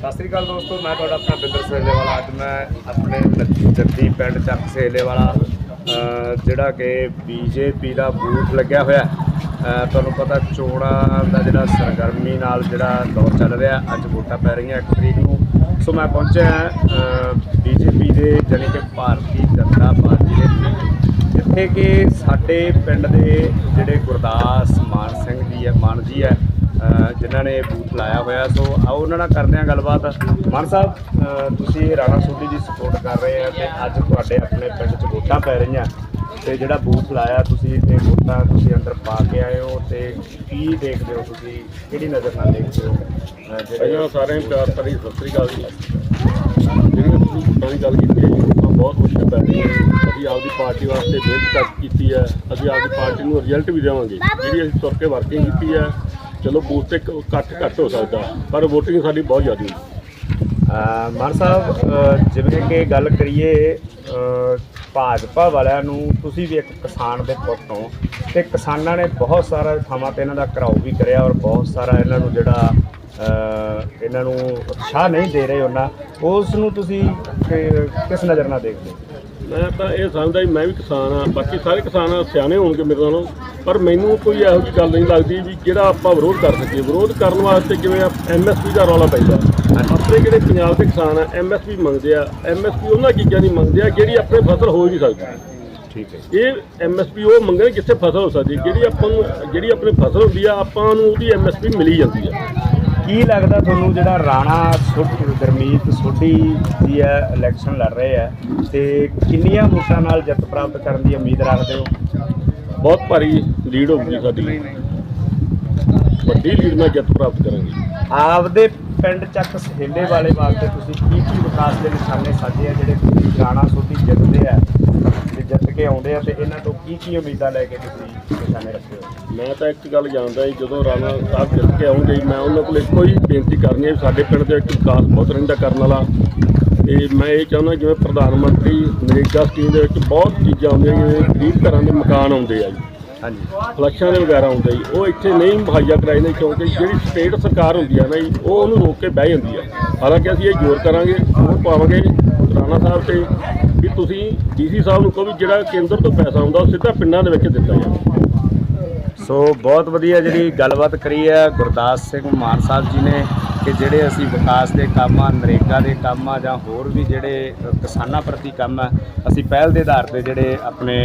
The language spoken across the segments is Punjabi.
ਸਤਿ ਸ੍ਰੀ ਅਕਾਲ ਦੋਸਤੋ, ਮੈਂ ਤੁਹਾਡਾ ਆਪਣਾ ਬਿੰਦਰ ਸੇਲੇ ਵਾਲਾ ਅੱਜ ਮੈਂ ਆਪਣੇ ਜੱਦੀ ਪਿੰਡ ਚੱਕ ਸੇਲੇ ਵਾਲਾ ਜਿਹੜਾ ਕਿ ਬੀਜੇਪੀ ਦਾ ਬੂਥ ਲੱਗਿਆ ਹੋਇਆ। ਤੁਹਾਨੂੰ ਪਤਾ ਚੋਣਾਂ ਦਾ ਜਿਹੜਾ ਸਰਗਰਮੀ ਨਾਲ ਜਿਹੜਾ ਦੌਰ ਚੱਲ ਰਿਹਾ, ਅੱਜ ਵੋਟਾਂ ਪੈ ਰਹੀਆਂ ਇੱਕ ਤਰੀਕ ਨੂੰ। ਸੋ ਮੈਂ ਪਹੁੰਚਿਆ ਬੀਜੇਪੀ ਦੇ ਜਾਣੀ ਕਿ ਭਾਰਤੀ ਜਨਤਾ ਪਾਰਟੀ ਦੇ ਜਿੱਥੇ ਕਿ ਸਾਡੇ ਪਿੰਡ ਦੇ ਜਿਹੜੇ ਗੁਰਦਾਸ ਮਾਨ ਸਿੰਘ ਜੀ ਹੈ, ਮਾਨ ਜੀ ਹੈ ਜਿਨ੍ਹਾਂ ਨੇ ਬੂਥ ਲਾਇਆ ਹੋਇਆ ਸੋ ਆਓ ਉਹਨਾਂ ਨਾਲ ਕਰਦੇ ਹਾਂ ਗੱਲਬਾਤ। ਮਨ ਸਾਹਿਬ ਤੁਸੀਂ ਰਾਣਾ ਸੋਢੀ ਦੀ ਸਪੋਰਟ ਕਰ ਰਹੇ ਆ ਤੇ ਅੱਜ ਤੁਹਾਡੇ ਆਪਣੇ ਪਿੰਡ 'ਚ ਵੋਟਾਂ ਪੈ ਰਹੀਆਂ। ਤੇ ਜਿਹੜਾ ਬੂਥ ਲਾਇਆ ਤੁਸੀਂ ਤੇ ਵੋਟਾਂ ਤੁਸੀਂ ਅੰਦਰ ਪਾ ਕੇ ਆਏ ਹੋ ਤੇ ਕੀ ਦੇਖਦੇ ਹੋ ਤੁਸੀਂ? ਕਿਹੜੀ ਨਜ਼ਰ ਨਾਲ ਦੇਖਦੇ ਹੋ? ਅ, ਸਾਰਿਆਂ ਨੂੰ ਪਿਆਰ ਭਰੀ ਸਤਿ ਸ੍ਰੀ ਅਕਾਲ ਜੀ। ਜਿਹੜੀਆਂ ਤੁਸੀਂ ਵੋਟਾਂ ਦੀ ਗੱਲ ਕੀਤੀ ਹੈ ਬਹੁਤ ਮੁਸ਼ਕਲ ਪੈ ਰਹੀਆਂ ਨੇ। ਅਸੀਂ ਆਪਦੀ ਪਾਰਟੀ ਵਾਸਤੇ ਮਿਹਨਤ ਕਰ ਕੀਤੀ ਹੈ। ਅਸੀਂ ਆਪਦੀ ਪਾਰਟੀ ਨੂੰ ਰਿਜ਼ਲਟ ਵੀ ਦੇਵਾਂਗੇ। ਜਿਹੜੀ ਅਸੀਂ ਤੁਰ ਕੇ ਵਰਕਿੰਗ ਕੀਤੀ ਹੈ ਚਲੋ ਬੂਥ ਤੇ ਘੱਟ ਘੱਟ ਹੋ ਸਕਦਾ ਪਰ ਵੋਟਿੰਗ ਸਾਡੀ ਬਹੁਤ ਜ਼ਿਆਦਾ ਹੈ ਅ, ਮਾਨ ਸਾਹਿਬ ਅ, ਜਿਵੇਂ ਕਿ ਗੱਲ ਕਰੀਏ ਅ, ਭਾਜਪਾ ਵਾਲਿਆਂ ਨੂੰ ਤੁਸੀਂ ਵੀ ਇੱਕ ਕਿਸਾਨ ਦੇ ਪੁੱਤ ਹੋ ਤੇ ਕਿਸਾਨਾਂ ਨੇ ਬਹੁਤ ਸਾਰਾ ਥਾਵਾਂ ਤੇ ਇਹਨਾਂ ਦਾ ਘਰਾਓ ਵੀ ਕਰਿਆ ਔਰ ਬਹੁਤ ਸਾਰਾ ਇਹਨਾਂ ਨੂੰ ਜਿਹੜਾ ਇਹਨਾਂ ਨੂੰ ਉਤਸ਼ਾਹ ਨਹੀਂ ਦੇ ਰਹੇ ਉਹਨਾਂ ਉਸ ਨੂੰ ਤੁਸੀਂ ਕਿਸ ਨਜ਼ਰ ਨਾਲ ਦੇਖਦੇ ਮੈਂ ਤਾਂ ਇਹ ਸਮਝਦਾ ਮੈਂ ਵੀ ਕਿਸਾਨ ਆ ਬਾਕੀ ਸਾਰੇ ਕਿਸਾਨ ਸਿਆਣੇ ਹੋਣਗੇ ਮੇਰੇ ਨਾਲੋਂ ਪਰ ਮੈਨੂੰ ਕੋਈ ਇਹੋ ਜਿਹੀ ਗੱਲ ਨਹੀਂ ਲੱਗਦੀ ਵੀ ਜਿਹੜਾ ਆਪਾਂ ਵਿਰੋਧ ਕਰ ਸਕੀਏ। ਵਿਰੋਧ ਕਰਨ ਵਾਸਤੇ ਜਿਵੇਂ ਐਮਐਸਪੀ ਦਾ ਰੌਲਾ ਪੈਂਦਾ। ਆਪਣੇ ਜਿਹੜੇ ਪੰਜਾਬ ਦੇ ਕਿਸਾਨ ਆ ਐਮਐਸਪੀ ਮੰਗਦੇ ਆ ਐਮਐਸਪੀ ਉਹਨਾਂ ਚੀਜ਼ਾਂ ਦੀ ਮੰਗਦੇ ਆ ਜਿਹੜੀ ਆਪਣੇ ਫਸਲ ਹੋ ਹੀ ਨਹੀਂ ਸਕਦੀ। ਠੀਕ ਹੈ ਇਹ ਐਮਐਸਪੀ ਉਹ ਮੰਗਣ ਜਿੱਥੇ ਫਸਲ ਹੋ ਸਕਦੀ ਜਿਹੜੀ ਆਪਾਂ ਨੂੰ ਜਿਹੜੀ ਆਪਣੀ ਫਸਲ ਹੁੰਦੀ ਆ ਆਪਾਂ ਨੂੰ ਉਹਦੀ ਐਮਐਸਪੀ ਮਿਲੀ ਜਾਂਦੀ ਆ। ਕੀ ਲੱਗਦਾ ਤੁਹਾਨੂੰ ਜਿਹੜਾ ਰਾਣਾ ਗਰਮੀਤ ਸੋਢੀ ਦੀ ਹੈ ਇਲੈਕਸ਼ਨ ਲੜ ਰਹੇ ਹੈ ਤੇ ਕਿੰਨੀਆਂ ਵੋਟਾਂ ਨਾਲ ਜਿੱਤ ਪ੍ਰਾਪਤ ਕਰਨ ਦੀ ਉਮੀਦ ਰੱਖਦੇ ਹੋ? ਬਹੁਤ ਭਾਰੀ ਲੀਡ ਹੋਊਗੀ ਸਾਡੀ। ਵੱਡੀ ਲੀਡ ਨਾਲ ਜਿੱਤ ਪ੍ਰਾਪਤ ਕਰਾਂਗੇ। ਆਪਦੇ ਪਿੰਡ ਚੱਕ ਸਹੇਲੇ ਵਾਲੇ ਵਾਸਤੇ ਤੁਸੀਂ ਕੀ ਕੀ ਵਿਕਾਸ ਦੇ ਨਿਸ਼ਾਨੇ ਸਾਜੇ ਆ ਜਿਹੜੇ ਰਾਣਾ ਸੋਢੀ ਜਿੱਤਦੇ ਆ ਤੇ ਜਿੱਤ ਕੇ ਆਉਂਦੇ ਆ ਤੇ ਇਹਨਾਂ ਤੋਂ ਕੀ ਕੀ ਉਮੀਦਾਂ ਲੈ ਕੇ ਤੁਸੀਂ ਨਿਸ਼ਾਨੇ ਰੱਖੇ ਹੋ? ਮੈਂ ਤਾਂ ਇੱਕ ਗੱਲ ਜਾਣਦਾ ਜੀ ਜਦੋਂ ਰਾਣਾ ਸਾਹਿਬ ਜਿੱਤ ਕੇ ਆਉਂਦੇ ਜੀ ਮੈਂ ਉਹਨਾਂ ਕੋਲ ਇੱਕੋ ਹੀ ਬੇਨਤੀ ਕਰਨੀ ਹੈ ਵੀ ਸਾਡੇ ਪਿੰਡ ਦੇ ਵਿੱਚ ਵਿਕਾਸ ਬਹੁਤ ਰਹਿੰਦਾ ਕਰਨ ਵਾਲਾ। ਤੇ ਮੈਂ ਇਹ ਚਾਹੁੰਦਾ ਜਿਵੇਂ ਪ੍ਰਧਾਨ ਮੰਤਰੀ ਨਰੇਗਾ ਸਕੀਮ ਦੇ ਵਿੱਚ ਬਹੁਤ ਚੀਜ਼ਾਂ ਆਉਂਦੀਆਂ ਜਿਵੇਂ ਗਰੀਬ ਘਰਾਂ ਦੇ ਮਕਾਨ ਆਉਂਦੇ ਆ ਜੀ। ਹਾਂਜੀ। ਫਲੱਸ਼ਾਂ ਦੇ ਵਗੈਰਾ ਆਉਂਦੇ ਜੀ। ਉਹ ਇੱਥੇ ਨਹੀਂ ਮੁਹੱਈਆ ਕਰਾਏ ਨੇ ਕਿਉਂਕਿ ਜਿਹੜੀ ਸਟੇਟ ਸਰਕਾਰ ਹੁੰਦੀ ਆ ਨਾ ਜੀ ਉਹ ਉਹਨੂੰ ਰੋਕ ਕੇ ਬਹਿ ਜਾਂਦੀ ਆ। ਹਾਲਾਂਕਿ ਅਸੀਂ ਇਹ ਜ਼ੋਰ ਕਰਾਂਗੇ ਉਹ ਪਾਵਾਂਗੇ ਰਾਣਾ ਸਾਹਿਬ ਤੇ ਵੀ ਤੁਸੀਂ ਡੀਸੀ ਸਾਹਿਬ ਨੂੰ ਕਹੋ ਵੀ ਜਿਹੜਾ ਕੇਂਦਰ ਤੋਂ ਪੈਸਾ ਆਉਂਦਾ ਉਹ ਸਿੱਧਾ ਪਿੰਡਾਂ ਦੇ ਵਿੱਚ ਦਿੱਤਾ ਜਾਵੇ। ਸੋ ਬਹੁਤ ਵਧੀਆ ਜਿਹੜੀ ਗੱਲਬਾਤ ਕਰੀ ਹੈ। ਗੁਰਦਾਸ ਸਿੰਘ ਮਾਨ ਸਾਹਿਬ ਜੀ ਨੇ ਕਿ ਜਿਹੜੇ ਅਸੀਂ ਵਿਕਾਸ ਦੇ ਕੰਮ ਆ, ਨਰੇਗਾ ਦੇ ਕੰਮ ਆ ਜਾਂ ਹੋਰ ਵੀ ਜਿਹੜੇ ਕਿਸਾਨਾਂ ਪ੍ਰਤੀ ਕੰਮ ਆ, ਅਸੀਂ ਪਹਿਲ ਦੇ ਆਧਾਰ ਤੇ ਜਿਹੜੇ ਆਪਣੇ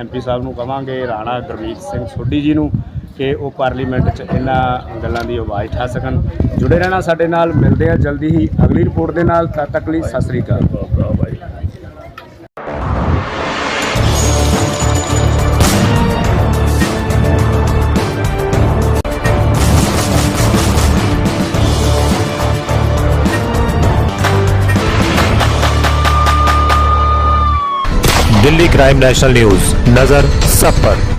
ਐਮਪੀ ਸਾਹਿਬ ਨੂੰ ਕਵਾਂਗੇ, ਰਾਣਾ ਗੁਰਮੀਤ ਸਿੰਘ ਸੋਢੀ ਜੀ ਨੂੰ। ਕਿ ਉਹ ਪਾਰਲੀਮੈਂਟ 'ਚ ਇਹਨਾਂ ਗੱਲਾਂ ਦੀ ਆਵਾਜ਼ ਉਠਾ ਸਕਣ ਜੁੜੇ ਰਹਿਣਾ ਸਾਡੇ ਨਾਲ ਮਿਲਦੇ ਆ ਜਲਦੀ ਹੀ ਅਗਲੀ ਰਿਪੋਰਟ ਦੇ ਨਾਲ ਤਦ ਤੱਕ ਲਈ ਸਤਿ ਸ੍ਰੀ ਅਕਾਲ ਬਾਈ दिल्ली क्राइम नेशनल न्यूज नजर सब पर